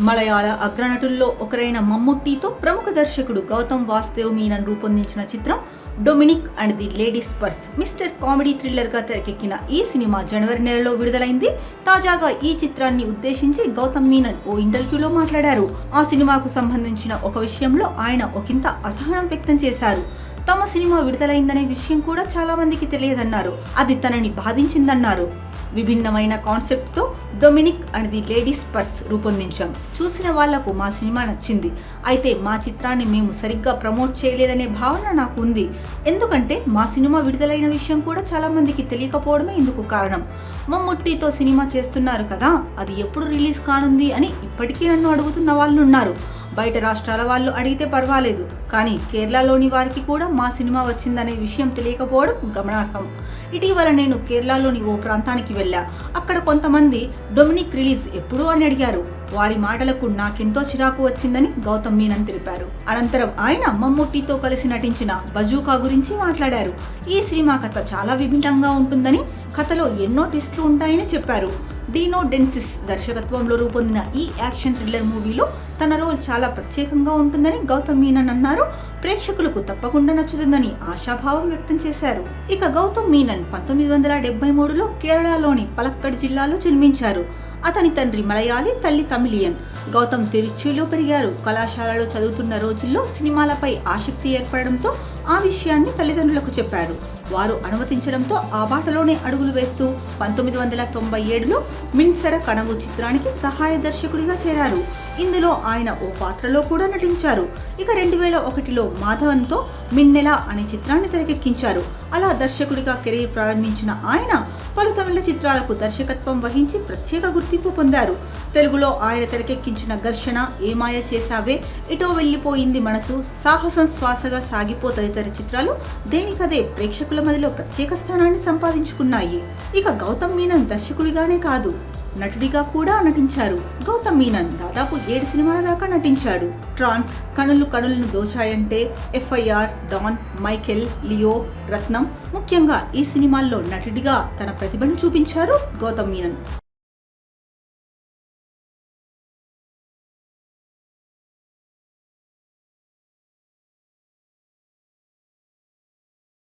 మలయాళ అగ్రనటుల్లో ఒకరైన మమ్ముట్టితో ప్రముఖ దర్శకుడు గౌతమ్ వాసుదేవ్ మీనన్ రూపొందించిన చిత్రం Dominic and the ladies purse mister comedy థ్రిల్లర్గా తెరకెక్కిన ఈ సినిమా జనవరి నెలలో విడుదలైంది. తాజాగా ఈ చిత్రాన్ని ఉద్దేశించి గౌతమ్ మీనన్ ఓ ఇంటర్వ్యూలో మాట్లాడారు. ఆ సినిమాకు సంబంధించిన ఒక విషయంలో ఆయన ఒకంత అసహనం వ్యక్తం చేశారు. తమ సినిమా విడుదలైందనే విషయం కూడా చాలా మందికి తెలియదన్నారు. అది తనని బాధించిందన్నారు. విభిన్నమైన కాన్సెప్ట్తో Dominic and the ladies purse రూపొందించాం. చూసిన వాళ్ళకు మా సినిమా నచ్చింది. అయితే మా చిత్రాన్ని మేము సరిగ్గా ప్రమోట్ చేయలేదనే భావన నాకు ఉంది ఎందుకంటే మా సినిమా విడుదలైన విషయం కూడా చాలామందికి తెలియకపోవడమే ఇందుకు కారణం. మమ్ముట్టితో సినిమా చేస్తున్నారు కదా అది ఎప్పుడు రిలీజ్ కానుంది అని ఇప్పటికీ నన్ను అడుగుతున్న వాళ్ళు ఉన్నారు బయట రాష్ట్రాల వాళ్ళు అడిగితే పర్వాలేదు కానీ కేరళలోని వారికి కూడా మా సినిమా వచ్చిందనే విషయం తెలియకపోవడం గమనార్హం. ఇటీవల నేను కేరళలోని ఓ ప్రాంతానికి వెళ్ళా. అక్కడ కొంతమంది డొమినిక్ రిలీజ్ ఎప్పుడు అని అడిగారు. వారి మాటలకు నాకెంతో చిరాకు వచ్చిందని గౌతమ్ మీనన్ తెలిపారు. అనంతరం ఆయన మమ్ముట్టితో కలిసి నటించిన బజూకా గురించి మాట్లాడారు. ఈ సినిమా కథ చాలా విభిన్నంగా ఉంటుందని కథలో ఎన్నో ట్విస్టులు ఉంటాయని చెప్పారు. డీనో డెన్సిస్ దర్శకత్వంలో రూపొందిన ఈ యాక్షన్ థ్రిల్లర్ మూవీలో తన రోల్ చాలా ప్రత్యేకంగా ఉంటుందని గౌతమ్ మీనన్ అన్నారు. ప్రేక్షకులకు తప్పకుండా నచ్చుతుందని ఆశాభావం వ్యక్తం చేశారు. ఇక గౌతమ్ మీనన్ పంతొమ్మిది వందల డెబ్బై మూడులో కేరళలోని పలక్కడ్ జిల్లాలో జన్మించారు. అతని తండ్రి మలయాళీ తల్లి తమిళియన్. గౌతమ్ తిరుచిలో పెరిగారు. కళాశాలలో చదువుతున్న రోజుల్లో సినిమాలపై ఆసక్తి ఏర్పడడంతో ఆ విషయాన్ని తల్లిదండ్రులకు చెప్పారు. వారు అనుమతించడంతో ఆ బాటలోనే అడుగులు వేస్తూ పంతొమ్మిది వందల తొంభై ఏడులో మిన్సర కణవు చిత్రానికి సహాయ దర్శకుడిగా చేరారు. ఇందులో ఆయన ఓ పాత్రలో కూడా నటించారు. ఇక రెండు వేల ఒకటిలో మాధవన్తో మిన్నెల అనే చిత్రాన్ని తెరకెక్కించారు. అలా దర్శకుడిగా కెరీర్ ప్రారంభించిన ఆయన పలు తమిళ చిత్రాలకు దర్శకత్వం వహించి ప్రత్యేక గుర్తింపు పొందారు. తెలుగులో ఆయన తెరకెక్కించిన ఘర్షణ ఏమాయ చేశావే ఇటో వెళ్ళిపోయింది మనసు సాహసం శ్వాసగా సాగిపో తదితర చిత్రాలు దేనికదే ప్రేక్షకుల మధ్యలో ప్రత్యేక స్థానాన్ని సంపాదించుకున్నాయి. ఇక గౌతమ్ మీనన్ దర్శకుడిగానే కాదు. నటుడిగా కూడా నటించారు. గౌతమ్ మీనన్ దాదాపు ఏడు సినిమాల దాకా నటించాడు. ట్రాన్స్ కనులు కనులను దోచాయంటే FIR Don Michael Leo Ratnam. ముఖ్యంగా ఈ సినిమాల్లో నటుడిగా తన ప్రతిభను చూపించారు గౌతమ్ మీనన్